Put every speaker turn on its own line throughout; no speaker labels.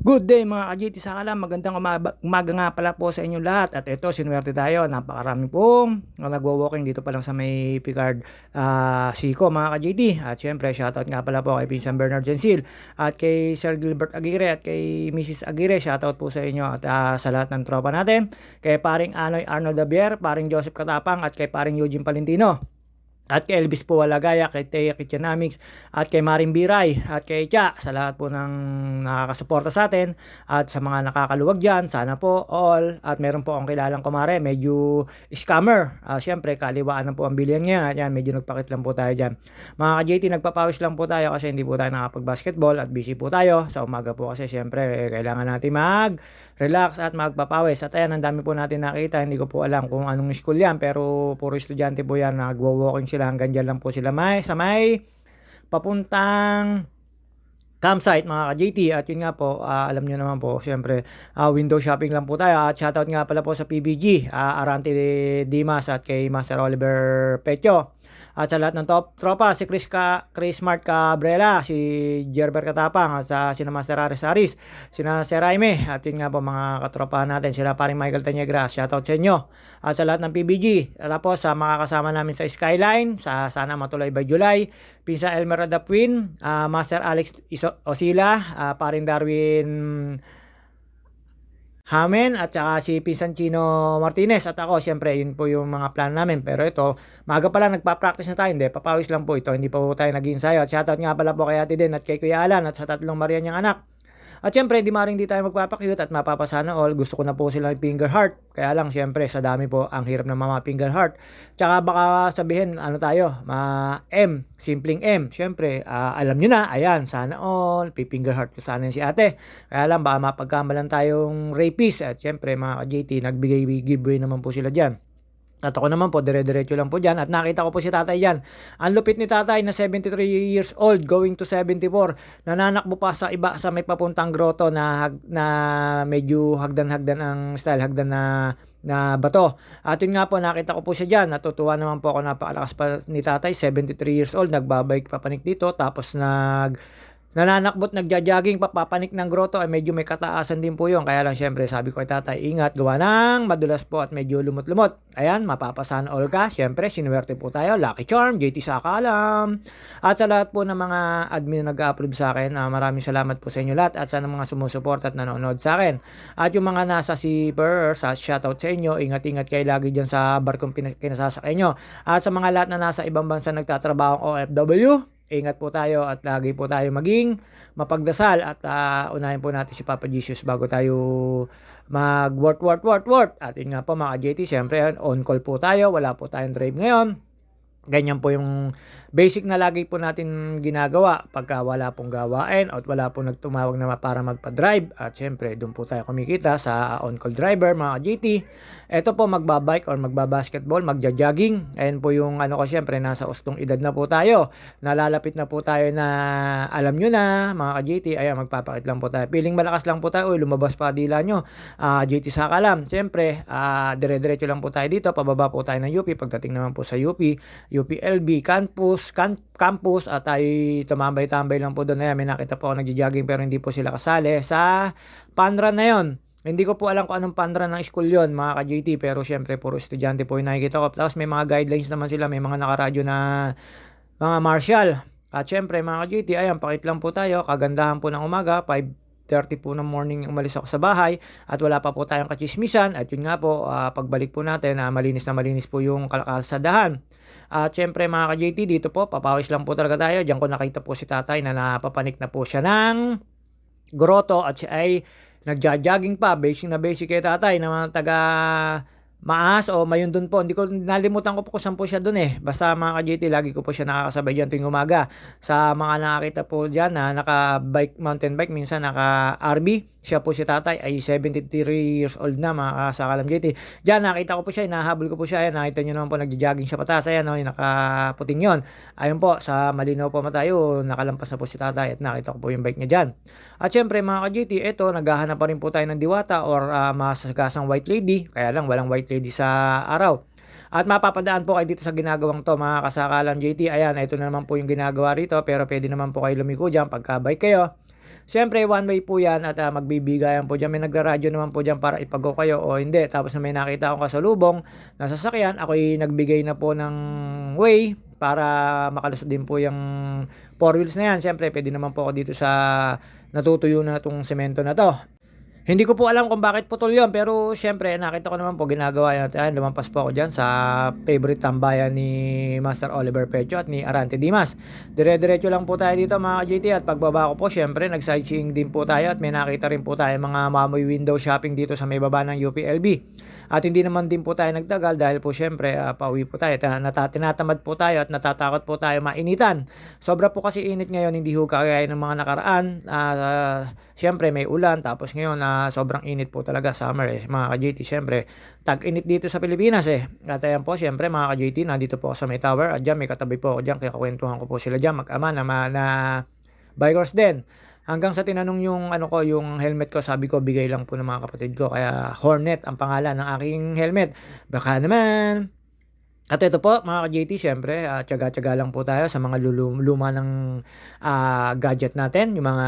Good day mga ka-GT sa kalam. Magandang umaga, nga pala po sa inyo lahat. At ito, sinuwerte tayo. Napakarami pong nagwo-walking dito pa lang sa may Picard uh, Sico mga ka-GT. At syempre, shoutout nga pala po kay Pinsan Bernard Gensil at kay Sir Gilbert Aguirre at kay Mrs. Aguirre. Shoutout po sa inyo at uh, sa lahat ng tropa natin. Kay paring Anoy Arnold Dabier, paring Joseph Katapang at kay paring Eugene Palentino. At kay Elvis Puwalagaya, kay Teya Kitchenamics, at kay Maring Biray, at kay Tia, sa lahat po ng nakakasuporta sa atin, at sa mga nakakaluwag dyan, sana po all, at meron po akong kilalang kumare, medyo scammer. Uh, Siyempre, kaliwaan na po ang bilihan ngayon, at yan, medyo nagpakit lang po tayo dyan. Mga ka-JT, nagpapawis lang po tayo kasi hindi po tayo nakapag-basketball at busy po tayo. Sa umaga po kasi, siyempre, eh, kailangan natin mag-relax at magpapawis. At ayan, ang dami po natin nakita, hindi ko po alam kung anong school yan, pero puro estudyante po yan, nagwo-walking sila hanggang dyan lang po sila may sa may papuntang campsite mga ka-JT at yun nga po uh, alam nyo naman po syempre uh, window shopping lang po tayo. At shoutout nga pala po sa PBG uh, Arante Dimas at kay Master Oliver Pecho at sa lahat ng top tropa, si Chris, Ka, Chris Mart Cabrera, si Gerber Katapang, at sa sina Master Aris Aris, sina Sir Jaime, at yun nga po mga katropa natin, sila paring Michael Tanyegra, shoutout sa inyo. At sa lahat ng PBG, tapos sa mga kasama namin sa Skyline, sa Sana Matuloy by July, Pinsa Elmer Adapwin, uh, Master Alex Iso Osila, uh, paring Darwin Hamen at saka si Pinsan Martinez. At ako siyempre yun po yung mga plan namin. Pero ito maga pa lang nagpa-practice na tayo. Hindi papawis lang po ito. Hindi pa po tayo nag-ensayo at shoutout nga pala po kay Ate din at kay Kuya Alan at sa tatlong Maria niyang anak at syempre, hindi maring di tayo magpapakyut at mapapasana all. Gusto ko na po sila finger heart. Kaya lang, syempre, sa dami po, ang hirap ng mga finger heart. Tsaka baka sabihin, ano tayo, ma M, simpleng M. Syempre, uh, alam nyo na, ayan, sana all, finger heart ko sana si ate. Kaya lang, baka mapagkamalan tayong rapist. At syempre, mga ka-JT, nagbigay giveaway naman po sila dyan. At ako naman po, dire-diretso lang po dyan. At nakita ko po si tatay dyan. Ang lupit ni tatay na 73 years old, going to 74. Nananakbo pa sa iba, sa may papuntang grotto na, na medyo hagdan-hagdan ang style, hagdan na na bato. At yun nga po, nakita ko po siya dyan. Natutuwa naman po ako, napakalakas pa ni tatay, 73 years old, nagbabike papanik dito, tapos nag nananakbot, nagja-jogging, papapanik ng grotto ay medyo may kataasan din po yun. Kaya lang syempre sabi ko kay tatay, ingat, gawa ng madulas po at medyo lumot-lumot. Ayan, mapapasan all ka. Syempre, sinuwerte po tayo. Lucky Charm, JT Sakalam. At sa lahat po ng mga admin na nag-approve sa akin, uh, maraming salamat po sa inyo lahat at sa mga sumusuport at nanonood sa akin. At yung mga nasa si Per, sa shoutout sa inyo, ingat-ingat kayo lagi dyan sa barkong kinasasakay nyo. At sa mga lahat na nasa ibang bansa nagtatrabaho OFW, Ingat po tayo at lagi po tayo maging mapagdasal at uh, unahin po natin si Papa Jesus bago tayo mag work work work. Work at yun nga po mga JT syempre on call po tayo. Wala po tayong drive ngayon Ganyan po yung basic na lagi po natin ginagawa pagka wala pong gawain at wala pong nagtumawag na para magpa-drive at syempre doon po tayo kumikita sa on-call driver mga GT. Ito po magbabike or magbabasketball, magja-jogging. Ayan po yung ano ko syempre nasa ustong edad na po tayo. Nalalapit na po tayo na alam nyo na mga GT. Ayan magpapakit lang po tayo. Piling malakas lang po tayo. Uy, lumabas pa dila nyo. Uh, GT sa kalam. Syempre uh, dire-diretso lang po tayo dito. Pababa po tayo ng UP. Pagdating naman po sa UP UPLB campus, can, campus at tayo tumambay-tambay lang po doon. Ayan, may nakita po ako nagja-jogging pero hindi po sila kasali sa panran na yon. Hindi ko po alam kung anong panran ng school yon mga ka-JT pero syempre puro estudyante po yung nakikita ko. Tapos may mga guidelines naman sila, may mga nakaradyo na mga martial. At syempre mga ka-JT, ayan, pakit lang po tayo. Kagandahan po ng umaga, 5.30 po ng morning umalis ako sa bahay at wala pa po tayong kachismisan at yun nga po uh, pagbalik po natin uh, malinis na malinis po yung kalsadahan at syempre mga ka-JT, dito po, papawis lang po talaga tayo. Diyan ko nakita po si tatay na napapanik na po siya ng grotto at siya ay nagja-jogging pa. Basic na basic kay tatay na mga taga Maas o Mayon doon po. Hindi ko nalimutan ko po kung saan po siya doon eh. Basta mga ka-JT, lagi ko po siya nakakasabay diyan tuwing umaga. Sa mga nakakita po diyan na naka-bike, mountain bike, minsan naka-RB. Siya po si tatay ay 73 years old na mga kasakalam JT. Diyan nakita ko po siya, nahabol ko po siya. Ayan, nakita nyo naman po nagja-jogging siya patas. Ayan, no, nakaputing yon. Ayun po, sa malinaw po matayo, nakalampas na po si tatay at nakita ko po yung bike niya diyan. At syempre mga ka-JT, ito, naghahanap pa rin po tayo ng diwata or uh, masagasang white lady. Kaya lang, walang white lady sa araw. At mapapadaan po kayo dito sa ginagawang to mga kasakalam JT. Ayan, ito na naman po yung ginagawa rito pero pwede naman po kayo lumiko dyan pagka-bike kayo. Siyempre, one way po yan at uh, magbibigayan po dyan. May nagraradyo naman po dyan para ipago kayo o hindi. Tapos na may nakita akong kasalubong na sasakyan, ako'y nagbigay na po ng way para makalusot din po yung four wheels na yan. Siyempre, pwede naman po ako dito sa natutuyo na itong semento na to. Hindi ko po alam kung bakit putol yon pero syempre nakita ko naman po ginagawa yan. Ayan, lumampas po ako dyan sa favorite tambayan ni Master Oliver Pecho at ni Arante Dimas. Dire-diretso lang po tayo dito mga JT at pagbaba ko po syempre nag-sightseeing din po tayo at may nakita rin po tayo mga mamoy window shopping dito sa may baba ng UPLB. At hindi naman din po tayo nagtagal dahil po syempre uh, pauwi po tayo. Natinatamad po tayo at natatakot po tayo mainitan. Sobra po kasi init ngayon, hindi ho kagaya ng mga nakaraan. Uh, syempre may ulan tapos ngayon uh, sobrang init po talaga summer eh. Mga ka-JT syempre tag-init dito sa Pilipinas eh. At ayan po syempre mga ka-JT nandito po ako sa may tower at dyan may katabi po ako dyan kaya kakwentuhan ko po sila dyan mag-ama na, na bikers din. Hanggang sa tinanong yung ano ko, yung helmet ko, sabi ko bigay lang po ng mga kapatid ko. Kaya Hornet ang pangalan ng aking helmet. Baka naman. At ito po, mga ka-JT, syempre, uh, tsaga-tsaga lang po tayo sa mga luma ng uh, gadget natin. Yung mga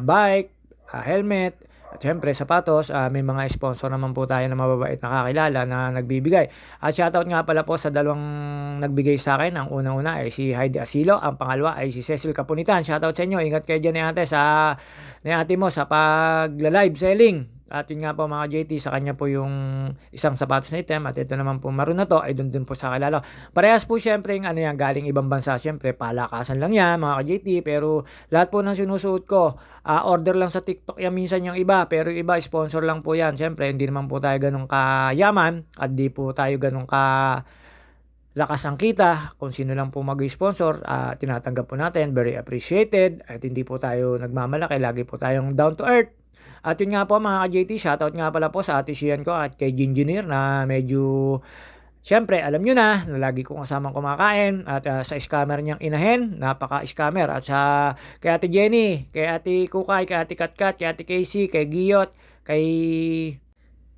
bike, uh, helmet, at syempre, sapatos, uh, may mga sponsor naman po tayo na mababait na kakilala na nagbibigay. At shoutout nga pala po sa dalawang nagbigay sa akin. Ang unang-una ay si Heidi Asilo, ang pangalawa ay si Cecil Kapunitan. Shoutout sa inyo. Ingat kayo dyan ni ate sa ni ate mo sa pag-live selling. At yun nga po mga JT, sa kanya po yung isang sapatos na item at ito naman po maroon na to ay doon din po sa kilala. Parehas po syempre yung ano yan, galing ibang bansa. Syempre palakasan lang yan mga JT pero lahat po ng sinusuot ko, uh, order lang sa TikTok yan minsan yung iba pero yung iba sponsor lang po yan. Syempre hindi naman po tayo ganun kayaman at di po tayo ganun ka lakas ang kita, kung sino lang po mag-sponsor, uh, tinatanggap po natin, very appreciated, at hindi po tayo nagmamalaki, lagi po tayong down to earth. At yun nga po mga ka-JT, shoutout nga pala po sa ate Sian ko at kay Gingineer na medyo Siyempre, alam nyo na, na lagi kong kasamang kumakain at uh, sa scammer niyang inahin, napaka-scammer. At sa kay Ate Jenny, kay Ate Kukay, kay Ate Katkat, kay Ate Casey, kay Giyot, kay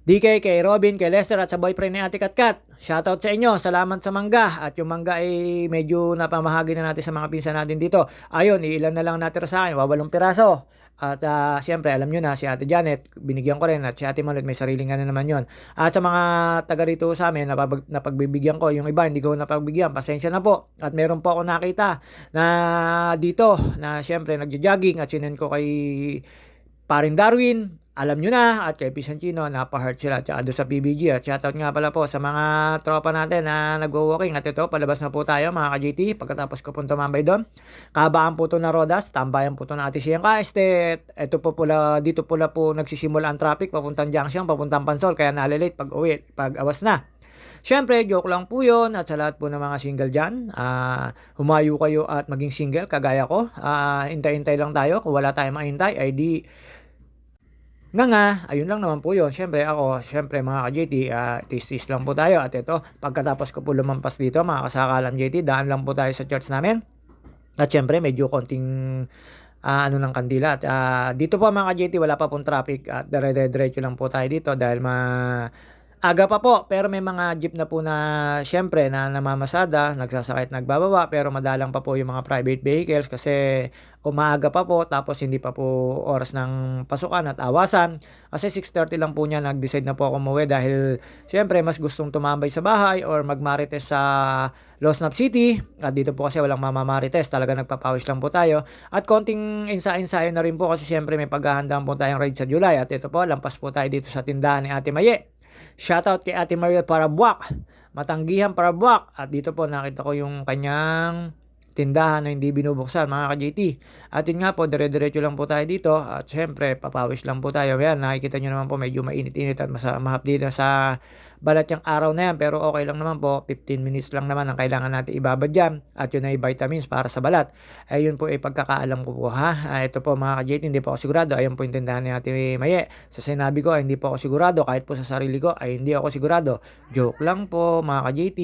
DK, kay Robin, kay Lester at sa boyfriend ni Ate Katkat. Shoutout sa inyo. Salamat sa mangga. At yung mangga ay medyo napamahagi na natin sa mga pinsan natin dito. Ayun, ilan na lang natin sa akin. Wawalong piraso. At uh, siyempre, alam nyo na, si Ate Janet, binigyan ko rin. At si Ate Manuel, may sariling ano naman yon At sa mga taga rito sa amin, napag, napagbibigyan ko. Yung iba, hindi ko napagbigyan. Pasensya na po. At meron po ako nakita na dito, na siyempre, nagja-jogging at sinin ko kay Parin Darwin, alam nyo na, at kay Pisantino, napa-heart sila, tsaka doon sa PBG, at shoutout nga pala po sa mga tropa natin na nagwo-walking, at ito, palabas na po tayo mga ka-GT, pagkatapos ko pong tumambay doon, kabaan po to na Rodas, tambayan po to na Ate Siyang Kaestet, ito po pula, dito pula po nagsisimula ang traffic, papuntang junction, papuntang Pansol, kaya nalilate pag uwi, pag awas na. Siyempre, joke lang po yun at sa lahat po ng mga single dyan, uh, humayo kayo at maging single kagaya ko. Uh, hintay-hintay lang tayo. Kung wala tayong mahintay, ay di nga nga, ayun lang naman po yun. Siyempre ako, siyempre mga ka-JT, uh, ah, tis-tis lang po tayo. At ito, pagkatapos ko po lumampas dito, mga kasakalam JT, daan lang po tayo sa church namin. At siyempre, medyo konting uh, ano ng kandila. At uh, dito po mga ka-JT, wala pa pong traffic. At dire-diretso lang po tayo dito dahil ma Aga pa po, pero may mga jeep na po na syempre na namamasada, nagsasakay at nagbababa, pero madalang pa po yung mga private vehicles kasi umaga pa po, tapos hindi pa po oras ng pasukan at awasan. Kasi 6.30 lang po niya, nag-decide na po ako umuwi dahil syempre mas gustong tumambay sa bahay or magmarites sa Losnap City. At dito po kasi walang mamamarites, talaga nagpapawis lang po tayo. At konting insa-insayo na rin po kasi syempre may paghahandaan po tayong ride sa July. At ito po, lampas po tayo dito sa tindahan ni Ate Maye. Shoutout kay Ate Maria Parabuak. Matanggihan Parabuak. At dito po nakita ko yung kanyang tindahan na hindi binubuksan mga ka-JT. At yun nga po, dire-diretso lang po tayo dito. At syempre, papawis lang po tayo. Yan, nakikita nyo naman po medyo mainit-init at mas mahapdi na sa balat yung araw na yan. Pero okay lang naman po, 15 minutes lang naman ang kailangan natin ibabad dyan. At yun ay vitamins para sa balat. Ayun po ay pagkakaalam ko po ha. Ah, ito po mga ka-JT, hindi po ako sigurado. Ayun po yung tindahan ni Ate Maye. Sa sinabi ko, ay hindi po ako sigurado. Kahit po sa sarili ko, ay hindi ako sigurado. Joke lang po mga ka-JT.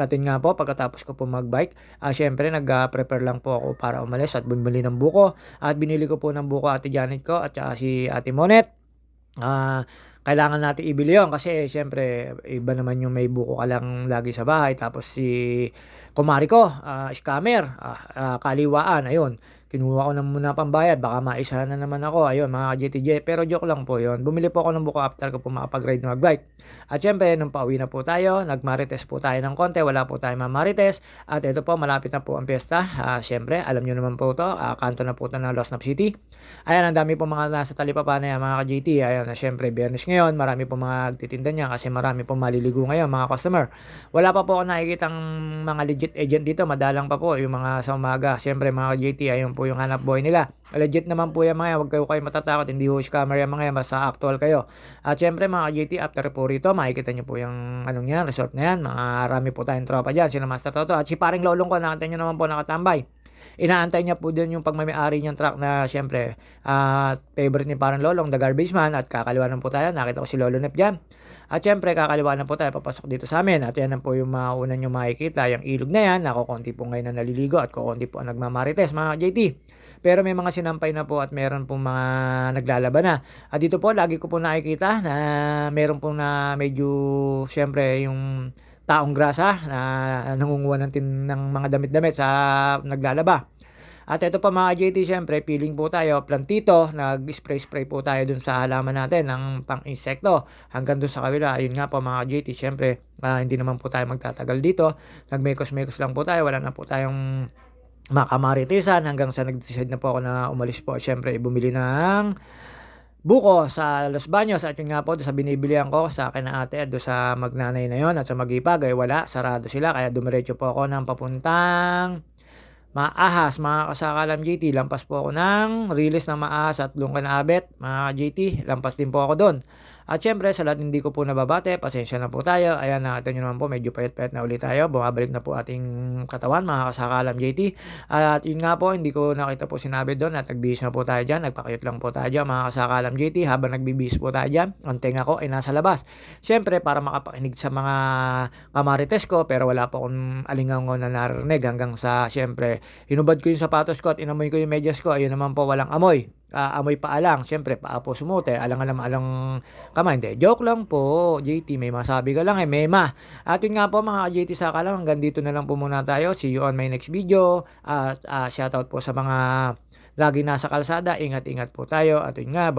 At yun nga po, pagkatapos ko po mag-bike, uh, syempre nag-prepare lang po ako para umalis at bumili ng buko. At binili ko po ng buko Ate Janet ko at saka si Ate Monet. Ah... Uh, kailangan natin ibili yon kasi syempre iba naman yung may buko ka lang lagi sa bahay. Tapos si kumari ko uh, scammer. Uh, uh, kaliwaan ayun kinuha ko na muna pambayad baka maisa na naman ako. Ayun mga ka-JTJ, pero joke lang po yun. Bumili po ako ng buko after ko po makapag-ride ng magbike. At syempre, nung pauwi na po tayo, nagmarites po tayo ng konti, wala po tayong mamarites. At ito po, malapit na po ang piyesta. Ah, syempre, alam nyo naman po to, ah, kanto na po ito ng Lost Nap City. Ayan, ang dami po mga nasa talipapa na yan, mga ka-JT. Ayan, na syempre, biyernes ngayon, marami po mga nagtitinda niya kasi marami po maliligo ngayon, mga customer. Wala pa po ako nakikitang mga legit agent dito, madalang pa po yung mga sa umaga. Syempre, mga ka-JT, ayun po yung hanap buhay nila. Legit naman po yan mga yan, huwag kayo kayo matatakot, hindi ho scammer yan mga yan, basta actual kayo. At syempre mga ka-JT, after po rito, makikita nyo po yung anong yan, resort na yan, marami po tayong tropa dyan, sila Master Toto. At si paring lolong ko, nakita nyo naman po nakatambay. Inaantay niya po din yung pagmamayari niyang truck na syempre ah favorite ni parang Lolong, the garbage man at kakaliwa po tayo. Nakita ko si Lolo Nep dyan. At syempre kakaliwa na po tayo papasok dito sa amin. At yan po yung mauna nyo makikita. Yung ilog na yan, nakukunti po ngayon na naliligo at kukunti po ang nagmamarites mga JT. Pero may mga sinampay na po at meron pong mga naglalaban na. At dito po, lagi ko po nakikita na meron po na medyo, syempre, yung taong grasa na nangunguha ng, ng mga damit-damit sa naglalaba. At ito pa mga JT, syempre, peeling po tayo, plantito, nag-spray-spray po tayo dun sa halaman natin ng pang-insekto hanggang dun sa kabila. Ayun nga po mga JT, syempre, ah, hindi naman po tayo magtatagal dito. Nagmekos-mekos lang po tayo, wala na po tayong makamaritisan hanggang sa nag-decide na po ako na umalis po. Syempre, bumili ng buko sa Los Baños at yun nga po sa binibilihan ko sa akin na ate at sa magnanay na yon at sa magipag ay wala, sarado sila kaya dumiretso po ako ng papuntang Maahas, mga kasakalam JT, lampas po ako ng release ng Maahas at Lungkan Abet, mga JT, lampas din po ako doon. At syempre, sa lahat hindi ko po nababate, pasensya na po tayo. Ayan, nakita nyo naman po, medyo payat-payat na ulit tayo. Bumabalik na po ating katawan, mga kasakalam JT. At yun nga po, hindi ko nakita po sinabi doon at nagbihis na po tayo dyan. Nagpakayot lang po tayo dyan, mga kasakalam JT. Habang nagbibihis po tayo dyan, ang tenga ko ay nasa labas. Syempre, para makapakinig sa mga kamarites ko, pero wala po akong alingaw na narinig hanggang sa, syempre, hinubad ko yung sapatos ko at inamoy ko yung medyas ko. Ayun naman po, walang amoy. Ah, amoy pa alang. Syempre, paa po sumute. Alang alam alang kamay. Hindi, joke lang po. JT, may masabi ka lang eh. Mema. At yun nga po mga JT sa kalam. Hanggang dito na lang po muna tayo. See you on my next video. At ah, shoutout po sa mga lagi nasa kalsada. Ingat-ingat po tayo. At yun nga,